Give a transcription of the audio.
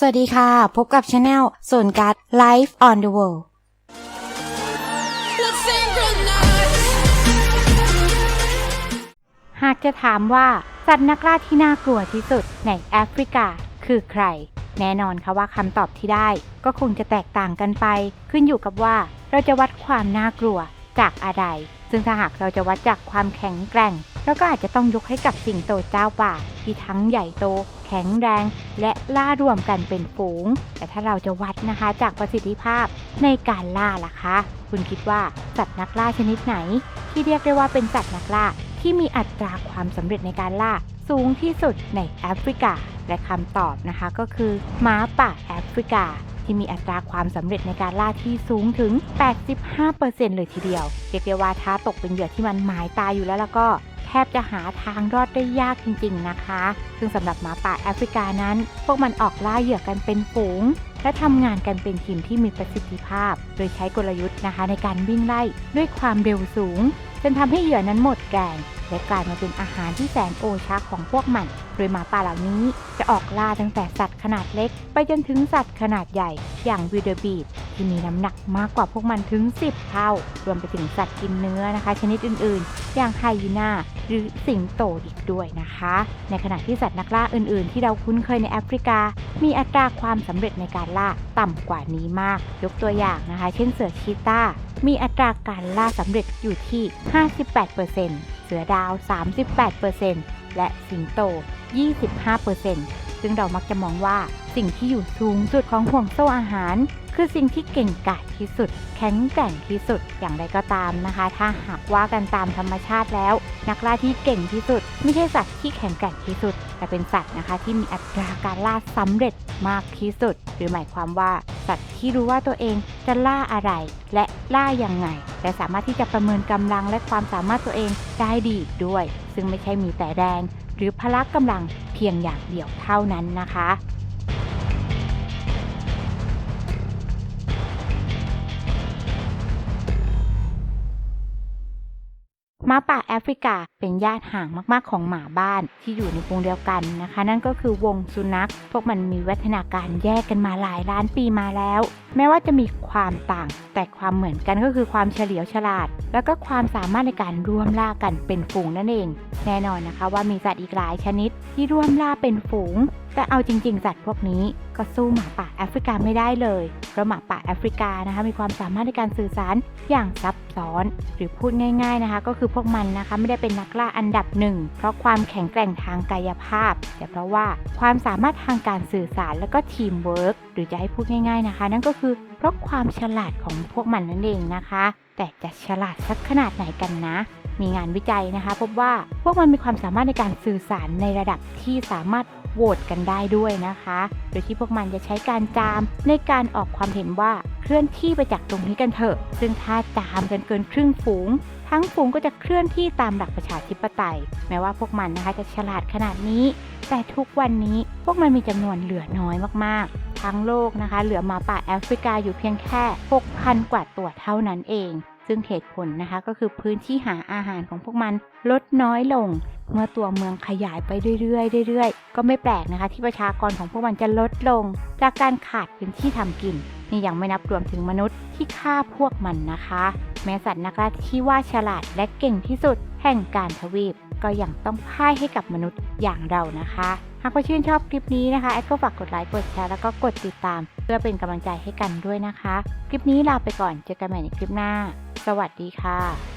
สวัสดีค่ะ พบกับช anel ส่วนการ Life on the World หากจะถามว่าสัตว์นักล่าที่น่ากลัวที่สุดในแอฟริกาคือใคร แน่นอนค่ะว่าคำตอบที่ได้ ก็คงจะแตกต่างกันไป ขึ้นอยู่กับว่าเราจะวัดความน่ากลัวจากอะไร ซึ่งถ้าหากเราจะวัดจากความแข็งแกร่งเราก็อาจจะต้องยกให้กับสิงโตเจ้าป่า ที่ทั้งใหญ่โต แข็งแรง และล่ารวมกันเป็นฝูง แต่ถ้าเราจะวัดนะคะจากประสิทธิภาพในการล่าล่ะคะ คุณคิดว่าสัตว์นักล่าชนิดไหน ที่เรียกได้ว่าเป็นสัตว์นักล่าที่มีอัตราความสำเร็จในการล่าสูงที่สุดในแอฟริกา และคำตอบนะคะก็คือม้าป่าแอฟริกา ที่มีอัตราความสำเร็จในการล่าที่สูงถึง 85%เลยทีเดียว เรียกได้ว่าถ้าตกเป็นเหยื่อที่มันหมายตายอยู่แล้วแล้วก็แทบจะหาทางรอดได้ยากจริงๆนะคะ ซึ่งสำหรับหมาป่าแอฟริกานั้น พวกมันออกล่าเหยื่อกันเป็นฝูง และทำงานกันเป็นทีมที่มีประสิทธิภาพ โดยใช้กลยุทธ์นะคะในการวิ่งไล่ด้วยความเร็วสูง นทำให้เหยื่อนั้นหมดแรงและกลายมาเป็นอาหารที่แสนโอชาของพวกมัน โดยหมาป่าเหล่านี้จะออกล่าตั้งแต่สัตว์ขนาดเล็ก ไปจนถึงสัตว์ขนาดใหญ่ อย่างวิเดอร์บีดที่มีน้ำหนักมากกว่าพวกมันถึง 10 เท่า รวมไปถึงสัตว์กินเนื้อนะคะ ชนิดอื่นๆ อย่างไฮยีน่าหรือสิงโตอีกด้วยนะคะ ในขณะที่สัตว์นักล่าอื่นๆ ที่เราคุ้นเคยในแอฟริกา มีอัตราความสำเร็จในการล่าต่ำกว่านี้มาก ยกตัวอย่างนะคะ เช่นเสือชีตา มีอัตราการล่าสำเร็จอยู่ที่ 58%เสือดาว 38%และสิงโต 25%ซึ่งเรามักจะมองว่าสิ่งที่อยู่สูงสุดของห่วงโซ่อาหาร คือสิ่งที่เก่งกาจที่สุด แข็งแกร่งที่สุดอย่างไรก็ตามนะคะ ถ้าหากว่ากันตามธรรมชาติแล้ว นักล่าที่เก่งที่สุด ไม่ใช่สัตว์ที่แข็งแกร่งที่สุด แต่เป็นสัตว์นะคะที่มีอัตราการล่าสำเร็จมากที่สุด หรือหมายความว่า สัตว์ที่รู้ว่าตัวเองจะล่าอะไร และล่ายังไง และสามารถที่จะประเมินกำลังและความสามารถตัวเองได้ดีด้วย ซึ่งไม่ใช่มีแต่แรง หรือพละกำลังเพียงอย่างเดียวเท่านั้นนะคะ หมาป่าแอฟริกาเป็นญาติห่างมากๆของหมาบ้านที่อยู่ในกรงเดียวกันนะคะ นั่นก็คือวงสุนัข พวกมันมีวัฒนาการแยกกันมาหลายล้านปีมาแล้ว แม้ว่าจะมีความต่าง แต่ความเหมือนกันก็คือความเฉลียวฉลาด แล้วก็ความสามารถในการร่วมล่ากันเป็นฝูงนั่นเอง แน่นอนนะคะว่ามีสัตว์อีกหลายชนิดที่ร่วมล่าเป็นฝูง แต่เอาจริงๆสัตว์พวกนี้ก็สู้หมาป่าแอฟริกาไม่ได้เลย เพราะหมาป่าแอฟริกานะคะมีความสามารถในการสื่อสารอย่างซับซ้อน หรือพูดง่ายๆนะคะ ก็คือพวกมันนะคะไม่ได้เป็นนักล่าอันดับหนึ่งเพราะความแข็งแกร่งทางกายภาพ แต่เพราะว่าความสามารถทางการสื่อสารแล้วก็ทีมเวิร์กหรือจะให้พูดง่าย ๆนะคะ นั่นก็คือเพราะความฉลาดของพวกมันนั่นเองนะคะ แต่จะฉลาดสักขนาดไหนกันนะ มีงานวิจัยนะคะ พบว่าพวกมันมีความสามารถในการสื่อสารในระดับที่สามารถโหวตกันได้ด้วยนะคะ โดยที่พวกมันจะใช้การจามในการออกความเห็นว่าเคลื่อนที่ไปจากตรงนี้กันเถอะ ซึ่งถ้าจามกันเกินครึ่งฝูง ทั้งฝูงก็จะเคลื่อนที่ตามหลักประชาธิปไตย แม้ว่าพวกมันนะคะจะฉลาดขนาดนี้ แต่ทุกวันนี้พวกมันมีจำนวนเหลือน้อยมากๆ ทั้งโลกนะคะ เหลือหมาป่าแอฟริกาอยู่เพียงแค่ 6,000 กว่าตัวเท่านั้นเอง ซึ่งเหตุผลนะคะก็คือพื้นที่หาอาหารของพวกมันลดน้อยลง เมื่อตัวเมืองขยายไปเรื่อยๆเรื่อยๆ ก็ไม่แปลกนะคะที่ประชากรของพวกมันจะลดลง จากการขาดพื้นที่ทำกินนี่ยังไม่นับรวมถึงมนุษย์ที่ฆ่าพวกมันนะคะ แม้สัตว์นักล่าที่ว่าฉลาดและเก่งที่สุดแห่งการทวีป ก็ยังต้องพ่ายให้กับมนุษย์อย่างเรานะคะ หากว่าชื่นชอบคลิปนี้นะคะแอดก็ฝากกดไลค์กดแชร์แล้วก็กดติดตาม เพื่อเป็นกำลังใจให้กันด้วยนะคะ คลิปนี้ลาไปก่อนเจอกันใหม่ในคลิปหน้า สวัสดีค่ะ